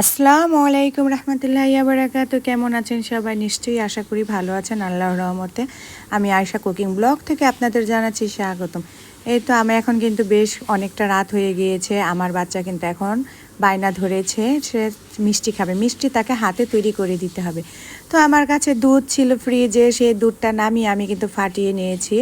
আসসালামু আলাইকুম রহমতুল্লাহ বারাকাতু কেমন আছেন সবাই? নিশ্চয়ই আশা করি ভালো আছেন আল্লাহ রহমতে। আমি আয়সা কুকিং ব্লগ থেকে আপনাদের জানাচ্ছি স্বাগতম। এই তো আমি এখন কিন্তু বেশ অনেকটা রাত হয়ে গিয়েছে। আমার বাচ্চা কিন্তু এখন বায়না ধরেছে, সে মিষ্টি খাবে। মিষ্টি তাকে হাতে তৈরি করে দিতে হবে। তো আমার কাছে দুধ ছিল ফ্রিজে সেই দুধটা নামিয়ে আমি কিন্তু ফাটিয়ে নিয়েছি।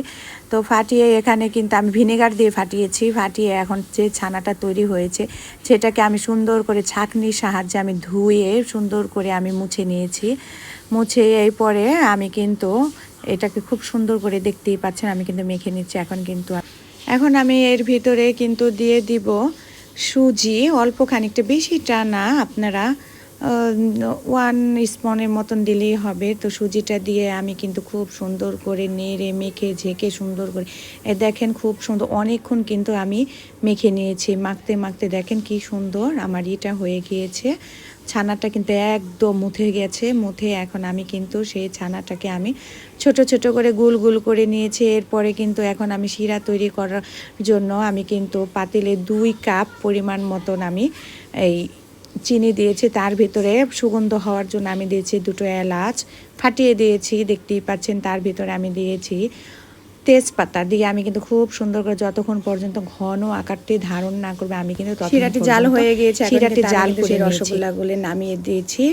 তো ফাটিয়ে এখানে কিন্তু আমি ভিনেগার দিয়ে ফাটিয়েছি। ফাটিয়ে এখন যে ছানাটা তৈরি হয়েছে, সেটাকে আমি সুন্দর করে ছাঁকনির সাহায্যে আমি ধুয়ে সুন্দর করে আমি মুছে নিয়েছি। মুছে এই পরে আমি কিন্তু এটাকে খুব সুন্দর করে দেখতেই পাচ্ছেন, আমি কিন্তু মেখে নিচ্ছি। এখন কিন্তু এখন আমি এর ভিতরে কিন্তু দিয়ে দিব সুজি, অল্প খানিকটা, বেশি টানা আপনারা ওয়ান স্পনের মতন দিলেই হবে। তো সুজিটা দিয়ে আমি কিন্তু খুব সুন্দর করে নেড়ে মেখে, ঝেঁকে সুন্দর করে, এ দেখেন খুব সুন্দর, অনেকক্ষণ কিন্তু আমি মেখে নিয়েছি। মাখতে মাখতে দেখেন কি সুন্দর আমার এটা হয়ে গিয়েছে। ছানাটা কিন্তু একদম মুথে গেছে, মুথে এখন আমি কিন্তু সেই ছানাটাকে আমি ছোট ছোট করে গুল গুল করে নিয়েছি। এরপরে কিন্তু এখন আমি শিরা তৈরি করার জন্য আমি কিন্তু পাতিলে দুই কাপ পরিমাণ মতন আমি এই চিনি দিয়েছি। তার ভিতরে সুগন্ধ হওয়ার জন্য আমি দিয়েছি দুটো এলাচ, ফাটিয়ে দিয়েছি, দেখতেই পাচ্ছেন, তার ভিতরে আমি দিয়েছি তেজপাতা দিয়ে আমি কিন্তু খুব সুন্দর করে যতক্ষণ পর্যন্ত ঘন আকারটি ধারণ না করবে আমি কিন্তু শিরাটি জাল হয়ে গিয়েছে, শিরাটি জাল করে রসগোল্লাগুলো নামিয়ে দিয়েছি।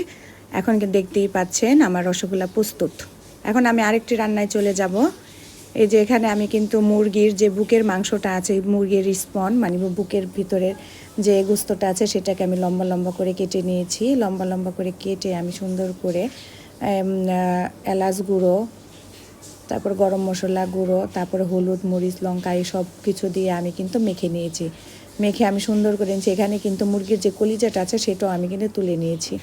এখন কিন্তু দেখতেই পাচ্ছেন আমার রসগোল্লা প্রস্তুত। এখন আমি আরেকটি রান্নায় চলে যাব। এই যে এখানে আমি কিন্তু মুরগির যে বুকের মাংসটা আছে মুরগির স্পন মানে বুকের ভিতরের যে গুস্তটা আছে সেটাকে আমি লম্বা লম্বা করে কেটে নিয়েছি। লম্বা লম্বা করে কেটে আমি সুন্দর করে এলাচ গুঁড়ো তারপর গরম মশলা, গুঁড়ো, তারপরে হলুদ, মরিচ, লঙ্কা, এই সব কিছু দিয়ে আমি কিন্তু মেখে নিয়েছি। মেখে আমি সুন্দর করে নিয়েছি। এখানে কিন্তু মুরগির যে কলিজাটা আছে, সেটাও আমি কিন্তু তুলে নিয়েছি।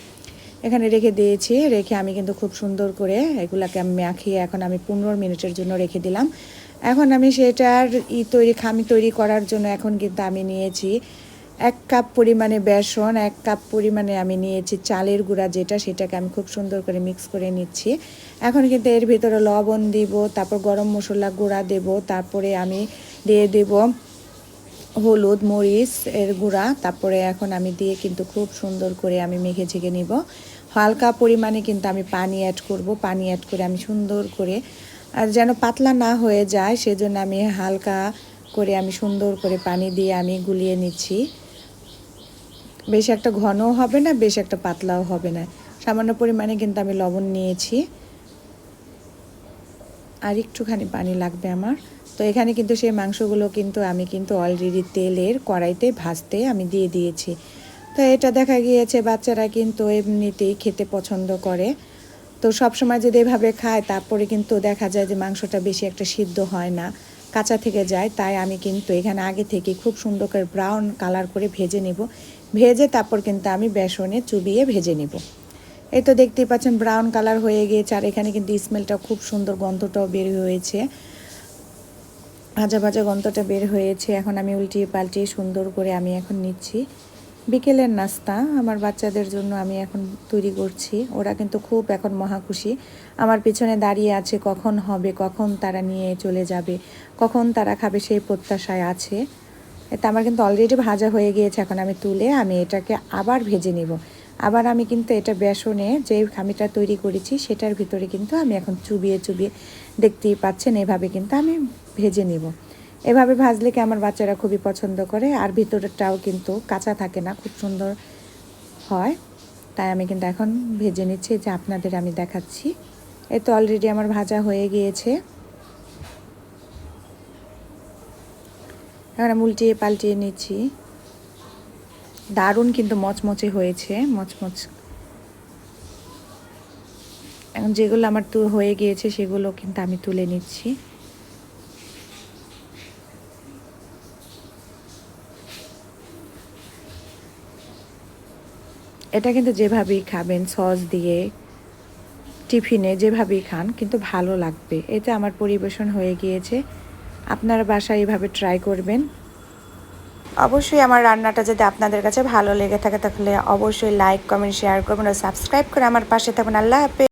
এখানে রেখে দিয়েছি। রেখে আমি কিন্তু খুব সুন্দর করে এগুলাকে আমি মাখিয়ে এখন আমি পনেরো মিনিটের জন্য রেখে দিলাম। এখন আমি সেটার ই তৈরি, খামি তৈরি করার জন্য এখন কিন্তু আমি নিয়েছি এক কাপ পরিমাণে বেসন, এক কাপ পরিমাণে আমি নিয়েছি চালের গুঁড়া যেটা, সেটাকে আমি খুব সুন্দর করে মিক্স করে নিচ্ছি। এখন কিন্তু এর ভিতরে লবণ দিব, তারপর গরম মশলা গুঁড়া দেব, তারপরে আমি দিয়ে দেব হলুদ, মরিচ এর গুঁড়া, তারপরে এখন আমি দিয়ে কিন্তু খুব সুন্দর করে আমি মেখে ঝেঁকে নিব। হালকা পরিমাণে কিন্তু আমি পানি অ্যাড করব, পানি অ্যাড করে আমি সুন্দর করে, আর যেন পাতলা না হয়ে যায়, সেজন্য আমি হালকা করে আমি সুন্দর করে পানি দিয়ে আমি গুলিয়ে নিচ্ছি। বেশ একটা ঘনও হবে না, বেশ একটা পাতলাও হবে না। সামান্য পরিমাণে কিন্তু আমি লবণ নিয়েছি। আর একটুখানি পানি লাগবে আমার। তো এখানে কিন্তু সেই মাংসগুলো কিন্তু আমি কিন্তু অলরেডি তেলের কড়াইতে ভাজতে আমি দিয়ে দিয়েছি। তো এটা দেখা গিয়েছে বাচ্চারা কিন্তু এমনিতেই খেতে পছন্দ করে। তো সব সময় যদি এভাবে খায়, তারপরে কিন্তু দেখা যায় যে মাংসটা বেশি একটা সিদ্ধ হয় না, কাঁচা থেকে যায়। তাই আমি কিন্তু এখানে আগে থেকে খুব সুন্দর করে ব্রাউন কালার করে ভেজে নেব। ভেজে তারপর কিন্তু আমি বেসনে চুবিয়ে ভেজে নেব। এই তো দেখতেই পাচ্ছেন ব্রাউন কালার হয়ে গিয়েছে, আর এখানে কিন্তু স্মেলটা খুব সুন্দর গন্ধটাও বের হয়েছে। ভাজা ভাজা গন্ধটা বের হয়েছে, এখন আমি উল্টিয়ে পাল্টিয়ে সুন্দর করে আমি এখন নিচ্ছি। বিকেলের নাস্তা, আমার বাচ্চাদের জন্য আমি এখন তৈরি করছি, ওরা কিন্তু খুব এখন মহা খুশি। আমার পিছনে দাঁড়িয়ে আছে কখন হবে, কখন তারা নিয়ে চলে যাবে, কখন তারা খাবে সেই প্রত্যাশায় আছে। এটা আমার কিন্তু অলরেডি ভাজা হয়ে গিয়েছে, এখন আমি তুলে আমি এটাকে আবার ভেজে নেব। আবার আমি কিন্তু এটা বেসনে যে খামিটা তৈরি করেছি, সেটার ভিতরে কিন্তু আমি এখন চুবিয়ে চুবিয়ে দেখতেই পাচ্ছেন, এভাবে কিন্তু আমি ভেজে নেব। এভাবে ভাজলে কি আমার বাচ্চারা খুবই পছন্দ করে? আর ভিতরেরটাও কিন্তু কাঁচা থাকে না, খুব সুন্দর হয়। তাই আমি কিন্তু এখন ভেজে নিচ্ছি যে আপনাদের আমি দেখাচ্ছি। এ তো অলরেডি আমার ভাজা হয়ে গিয়েছে। এখন আমি উল্টিয়ে পাল্টিয়ে নিচ্ছি। দারুণ কিন্তু মচমচে হয়েছে, মচমচ। এখন যেগুলো আমার তো হয়ে গিয়েছে, সেগুলো কিন্তু আমি তুলে নিচ্ছি। এটা কিন্তু যেভাবেই খাবেন, সস দিয়ে, টিফিনে যেভাবেই খান, কিন্তু ভালো লাগবে। এটা আমার পরিবেশন হয়ে গিয়েছে। আপনারা বাসায় এভাবে ট্রাই করবেন? অবশ্যই আমার রান্নাটা যদি আপনাদের কাছে ভালো লেগে থাকে তাহলে অবশ্যই লাইক কমেন্ট শেয়ার করবেন আর সাবস্ক্রাইব করে আমার পাশে থাকুন। আল্লাহ হাফেজ।